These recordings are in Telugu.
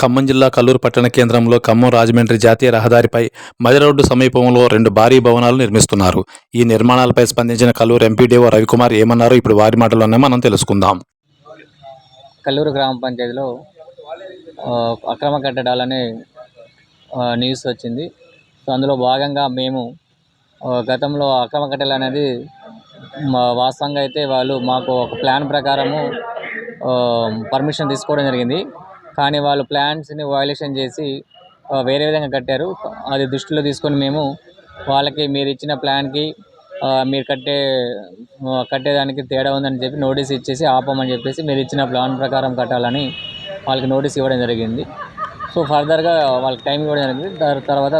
ఖమ్మం జిల్లా కల్లూరు పట్టణ కేంద్రంలో ఖమ్మం రాజమండ్రి జాతీయ రహదారిపై మది రోడ్డు సమీపంలో రెండు భారీ భవనాలు నిర్మిస్తున్నారు. ఈ నిర్మాణాలపై స్పందించిన కల్లూరు ఎంపీడీఓ రవికుమార్ ఏమన్నారో? ఇప్పుడు వారి మాటలోనే మనం తెలుసుకుందాం. కల్లూరు గ్రామ పంచాయతీలో అక్రమ కట్టడాలని న్యూస్ వచ్చింది. సో అందులో భాగంగా మేము గతంలో అక్రమ కట్టడాలు అనేది వాస్తవంగా అయితే వాళ్ళు మాకు ఒక ప్లాన్ ప్రకారము పర్మిషన్ తీసుకోవడం జరిగింది. కానీ వాళ్ళు ప్లాన్స్ని వయలేషన్ చేసి వేరే విధంగా కట్టారు. అది దృష్టిలో తీసుకొని మేము వాళ్ళకి మీరు ఇచ్చిన ప్లాన్కి మీరు కట్టే కట్టేదానికి తేడా ఉందని చెప్పి నోటీస్ ఇచ్చేసి ఆపమని చెప్పేసి మీరు ఇచ్చిన ప్లాన్ ప్రకారం కట్టాలని వాళ్ళకి నోటీస్ ఇవ్వడం జరిగింది. సో ఫర్దర్గా వాళ్ళకి టైం ఇవ్వడం జరిగింది. దాని తర్వాత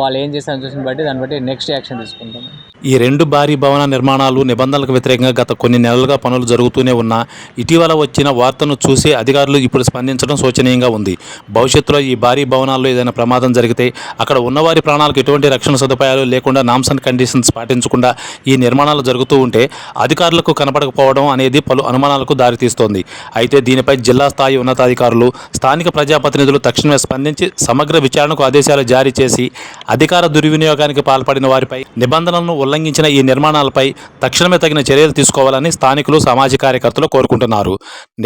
వాళ్ళు ఏం చేస్తారని చూసిన బట్టి దాన్ని బట్టి నెక్స్ట్ యాక్షన్ తీసుకుంటాం ఈ రెండు భారీ భవన నిర్మాణాలు నిబంధనలకు వ్యతిరేకంగా గత కొన్ని నెలలుగా పనులు జరుగుతూనే ఉన్నా ఇటీవల వచ్చిన వార్తను చూసి అధికారులు ఇప్పుడు స్పందించడం శోచనీయంగా ఉంది. భవిష్యత్తులో ఈ భారీ భవనాల్లో ఏదైనా ప్రమాదం జరిగితే అక్కడ ఉన్నవారి ప్రాణాలకు ఎటువంటి రక్షణ సదుపాయాలు లేకుండా నామ్స్ అండ్ కండిషన్స్ పాటించకుండా ఈ నిర్మాణాలు జరుగుతూ ఉంటే అధికారులకు కనపడకపోవడం అనేది పలు అనుమానాలకు దారితీస్తోంది. అయితే దీనిపై జిల్లా స్థాయి ఉన్నతాధికారులు స్థానిక ప్రజాప్రతినిధులు తక్షణమే స్పందించి సమగ్ర విచారణకు ఆదేశాలు జారీ చేసి అధికార దుర్వినియోగానికి పాల్పడిన వారిపై నిబంధనలను ఉల్లంఘించిన ఈ నిర్మాణాలపై తక్షణమే తగిన చర్యలు తీసుకోవాలని స్థానికులు సామాజిక కార్యకర్తలు కోరుకుంటున్నారు.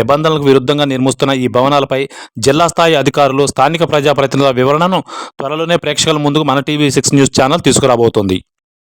నిబంధనలకు విరుద్ధంగా నిర్మిస్తున్న ఈ భవనాలపై జిల్లా స్థాయి అధికారులు స్థానిక ప్రజాప్రతినిధుల వివరణను త్వరలోనే ప్రేక్షకుల ముందుకు మన టీవీ సిక్స్ న్యూస్ ఛానల్ తీసుకురాబోతోంది.